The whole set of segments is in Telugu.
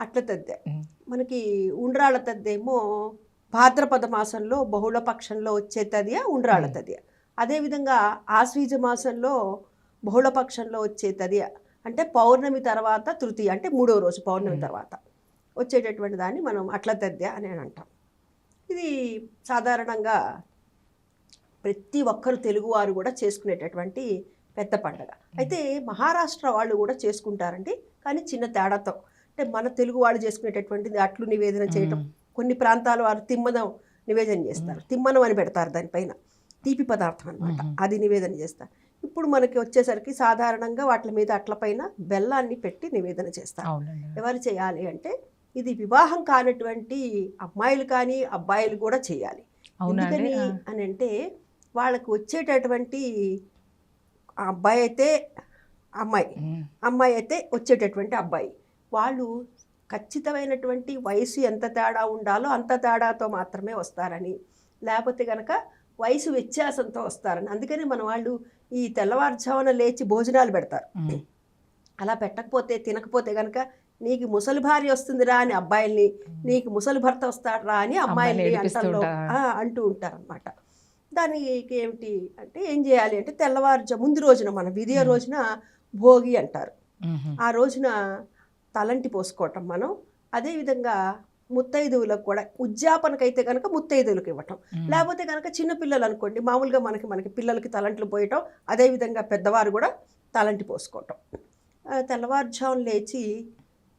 అట్ల తద్దె. మనకి ఉండ్రాళ్ళ తద్దేమో భాద్రపద మాసంలో బహుళ పక్షంలో వచ్చే తదియ ఉండ్రాళ్ళ. తదియ. అదేవిధంగా ఆశ్వీజ మాసంలో బహుళ పక్షంలో వచ్చే తదియ. అంటే పౌర్ణమి తర్వాత తృతీయ అంటే మూడో రోజు పౌర్ణమి. తర్వాత వచ్చేటటువంటి దాన్ని మనం అట్ల తద్దె అని అంటాం. ఇది సాధారణంగా ప్రతి ఒక్కరు తెలుగువారు కూడా చేసుకునేటటువంటి పెద్ద పండగ. అయితే మహారాష్ట్ర వాళ్ళు కూడా చేసుకుంటారండి కానీ చిన్న తేడాతో. అంటే మన తెలుగు వాళ్ళు చేసుకునేటటువంటిది అట్లు నివేదన చేయటం. కొన్ని ప్రాంతాల వారు తిమ్మనం నివేదన చేస్తారు. తిమ్మనం అని పెడతారు దానిపైన తీపి పదార్థం అనమాట. అది నివేదన చేస్తారు. ఇప్పుడు మనకి వచ్చేసరికి సాధారణంగా వాటి మీద అట్ల పైన బెల్లాన్ని పెట్టి నివేదన చేస్తారు. ఎవరు చేయాలి అంటే ఇది వివాహం కానటువంటి అమ్మాయిలు కానీ అబ్బాయిలు కూడా చేయాలి. ఎందుకని అని అంటే వాళ్ళకు వచ్చేటటువంటి అబ్బాయి అయితే అమ్మాయి. అమ్మాయి అయితే వచ్చేటటువంటి అబ్బాయి. వాళ్ళు ఖచ్చితమైనటువంటి వయసు ఎంత తేడా ఉండాలో అంత తేడాతో మాత్రమే వస్తారని. లేకపోతే కనుక వయసు వ్యత్యాసంతో వస్తారని. అందుకని మన వాళ్ళు ఈ తెల్లవారుజామున లేచి భోజనాలు పెడతారు. అలా పెట్టకపోతే తినకపోతే కనుక నీకు ముసలి భార్య వస్తుందిరా అని అబ్బాయిల్ని నీకు ముసలి భర్త వస్తాడరా అని అమ్మాయిల్ని అంటల్లో అంటూ ఉంటారనమాట దానికి ఏమిటి అంటే ఏం చేయాలి అంటే తెల్లవారుజా ముందు రోజున మన మ్మ్. రోజున భోగి అంటారు. ఆ రోజున తలంటి పోసుకోవటం మనం. అదేవిధంగా ముత్తైదువులకు కూడా ఉద్యాపనకైతే కనుక ముత్తైదువులకు ఇవ్వటం. లేకపోతే కనుక చిన్న పిల్లలు అనుకోండి మామూలుగా మనకి మనకి పిల్లలకి తలంట్లు పోయటం అదేవిధంగా పెద్దవారు కూడా తలంటి పోసుకోవటం. ఆ, తెల్లవారుజామున లేచి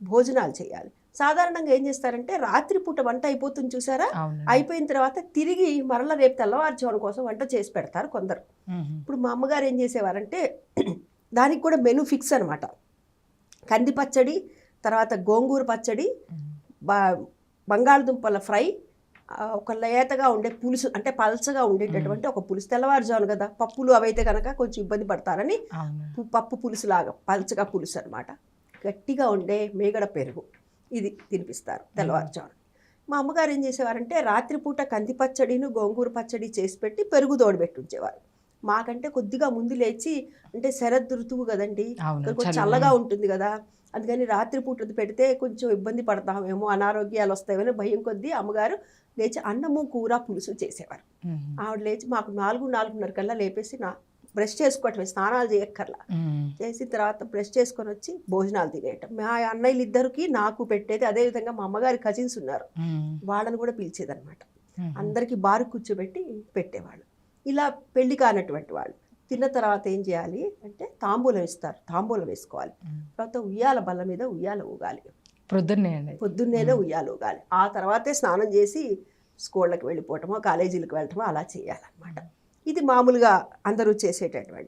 భోజనాలు చేయాలి. సాధారణంగా ఏం చేస్తారంటే రాత్రిపూట వంట అయిపోతుంది చూసారా? అయిపోయిన తర్వాత తిరిగి మరల రేపు తెల్లవారుజామున కోసం వంట చేసి పెడతారు కొందరు. ఇప్పుడు మా అమ్మగారు ఏం చేసేవారంటే దానికి కూడా మెను ఫిక్స్ అనమాట కంది పచ్చడి తర్వాత గోంగూర పచ్చడి బా బంగాళదుంపల ఫ్రై ఒక లేతగా ఉండే పులుసు అంటే పల్చగా ఉండేటటువంటి ఒక పులుసు తెల్లవారుజామున కదా పప్పులు అవైతే కనుక కొంచెం ఇబ్బంది పడతారని పప్పు పులుసులాగా పల్చగా పులుసు అనమాట గట్టిగా ఉండే మేగడ పెరుగు ఇది తినిపిస్తారు తెల్లవారుజామున. మా అమ్మగారు ఏం చేసేవారంటే రాత్రిపూట కంది పచ్చడిను గోంగూర పచ్చడి చేసి పెట్టి పెరుగు తోడబెట్టి ఉంచేవారు మాకంటే కొద్దిగా ముందు లేచి అంటే శరద్ ఋతువు కదండి. కొంచెం చల్లగా ఉంటుంది కదా. అందుకని రాత్రిపూట పెడితే కొంచెం ఇబ్బంది పడతామేమో అనారోగ్యాలు వస్తాయని భయం కొద్దీ అమ్మగారు లేచి అన్నము కూర పులుసు చేసేవారు. ఆవిడ లేచి మాకు నాలుగు నాలుగున్నర కల్లా లేపేసి నా బ్రష్ చేసుకోవటమే స్నానాలు చేయక్కర్లా. చేసిన తర్వాత బ్రష్ చేసుకొని వచ్చి భోజనాలు తినేయటం. మా అన్నయ్యలు ఇద్దరికి నాకు పెట్టేది అదేవిధంగా మా అమ్మగారి కజిన్స్ ఉన్నారు. వాళ్ళని కూడా పిలిచేదన్నమాట. అందరికీ బారు కూర్చోబెట్టి పెట్టేవాళ్ళు. ఇలా పెళ్ళి కానటువంటి వాళ్ళు. తిన్న తర్వాత ఏం చేయాలి అంటే తాంబూలం ఇస్తారు. తాంబూలం వేసుకోవాలి. తర్వాత ఉయ్యాల బల్ల మీద ఉయ్యాల ఊగాలి. ప్రొద్దున్నే అండి. పొద్దున్నేనే. ఉయ్యాల ఊగాలి. ఆ తర్వాతే స్నానం చేసి స్కూళ్ళకి వెళ్ళిపోవటమో కాలేజీలకు వెళ్ళటమో అలా చేయాలన్నమాట. ఇది మామూలుగా అందరూ చేసేటటువంటిది.